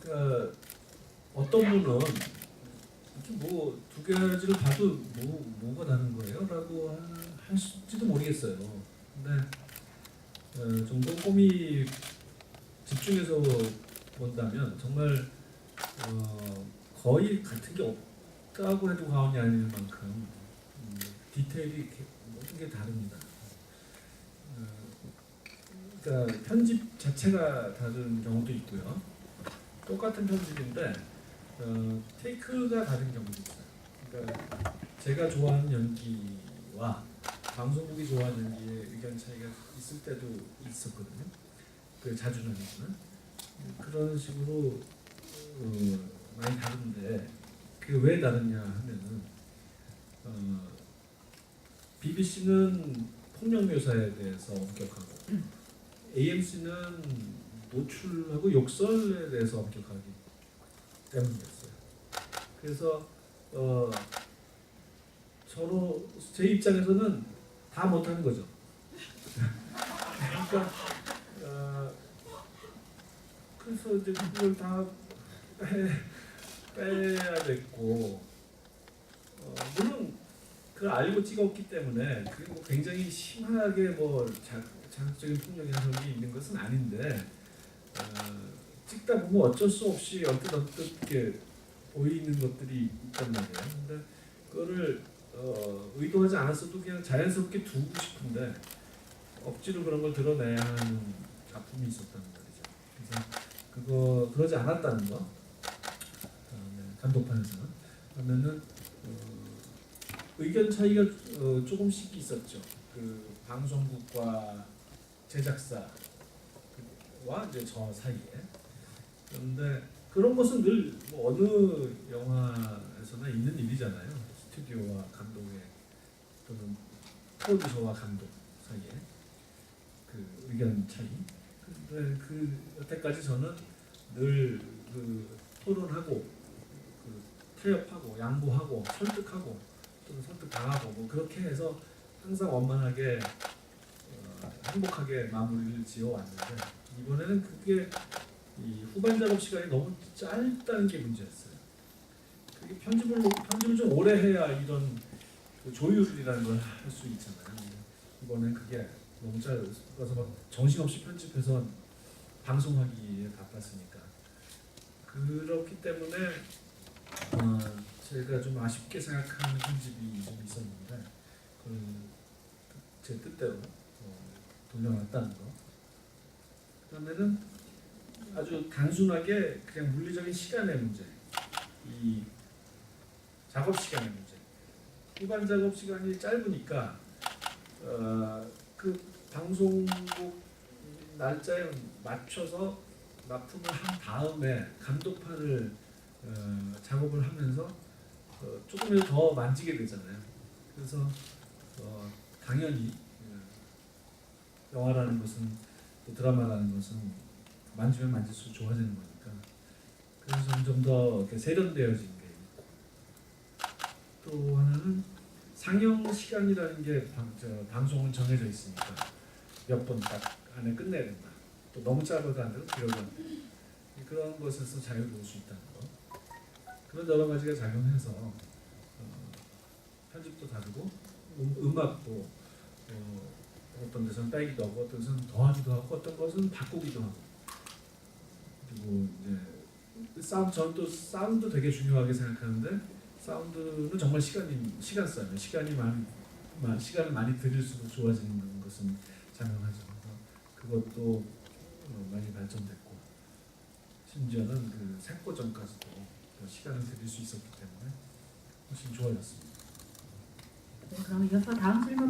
그러니까 어떤 분은 이렇게 뭐두 가지를 봐도 뭐 뭐가 다른 거예요?라고 하- 하실지도 모르겠어요. 근데 어, 좀 꼼꼼히 집중해서 본다면 정말 어, 거의 같은 게 없다고 해도 과언이 아닐 만큼 음, 디테일이 모든 게 다릅니다. 어, 그러니까 편집 자체가 다른 경우도 있고요. 똑같은 편집인데 어, 테이크가 다른 경우도 있어요. 그러니까 제가 좋아하는 연기와 방송국이 좋아하는 연기의 의견 차이가 있을 때도 있었거든요. 그 자주는 그런 식으로 어, 많이 다른데 그왜 다르냐 하면은 어, BBC는 폭력 묘사에 대해서 엄격하고 AMC는 노출하고 욕설에 대해서 엄격하기 때문이었어요. 그래서 어, 서로 제 입장에서는 다 못하는 거죠. 그러니까 어, 그래서 이제 그걸 다 빼, 빼야 됐고 어, 물론 그걸 알고 찍었기 때문에 그게 뭐 굉장히 심하게 뭐 자, 자극적인 폭력 현상이 있는 것은 아닌데 어, 찍다 보면 어쩔 수 없이 언뜻 언뜻 이렇게 보이는 것들이 있단 말이에요. 근데 그거를 어, 의도하지 않았어도 그냥 자연스럽게 두고 싶은데 억지로 그런 걸 드러내야 하는 작품이 있었단 말이죠. 그래서 그거 그러지 않았다는 거 감독판에서는 그러면은 어, 의견 차이가 어, 조금씩 있었죠. 그 방송국과 제작사 와 이제 저 사이에 그런데 그런 것은 늘 뭐 어느 영화에서나 있는 일이잖아요. 스튜디오와 감독의 또는 프로듀서와 감독 사이에 그 의견 차이. 근데 그 여태까지 저는 늘 그 토론하고 그 타협하고 양보하고 설득하고 또는 설득 당하고 뭐 그렇게 해서 항상 원만하게 어, 행복하게 마무리를 지어 왔는데 이번에는 그게 이 후반 작업 시간이 너무 짧다는 게 문제였어요. 그게 편집을 편집을 좀 오래 해야 이런 그 조율이라는 걸 할 수 있잖아요. 이번엔 그게 너무 짧아서 막 정신없이 편집해서 방송하기에 바빴으니까 그렇기 때문에 어, 제가 좀 아쉽게 생각하는 편집이 좀 있었는데 그걸 제 뜻대로 어, 돌려놨다는 거. 그다음에는 아주 단순하게 그냥 물리적인 시간의 문제, 이 작업 시간의 문제. 후반 작업 시간이 짧으니까 어, 그 방송국 날짜에 맞춰서 납품을 한 다음에 감독판을 어, 작업을 하면서 어, 조금이라도 더 만지게 되잖아요. 그래서 어, 당연히 어, 영화라는 것은 또 드라마라는 것은 만지면 만질수록 좋아지는 거니까. 그래서 점점 더 세련되어진 게 있고. 또 하나는 상영 시간이라는 게 방, 저, 방송은 정해져 있으니까 몇번딱 안에 끝내야 된다. 또 너무 짧아도 안 되고 길어도 안 되고. 그런 것에서 자유로울 수 있다는 거. 그런 여러 가지가 작용해서 어, 편집도 다르고 음, 악도 어, 어떤 데서는 빼기도 하고 어떤 데서는 더하기도 하고 어떤 것은 바꾸기도 하고 그리고 이제 사운드 저는 또 사운드 되게 중요하게 생각하는데 사운드는 정말 시간이 시간 싸움이에요. 시간이 많이 마- 시간을 많이 들일수록 좋아지는 것은. 그래서 그것도 어, 많이 발전됐고 심지어는 그 색보정까지도 더 시간을 들일 수 있었기 때문에 훨씬 좋아졌습니다. 네, 그럼 이어서 다음 질문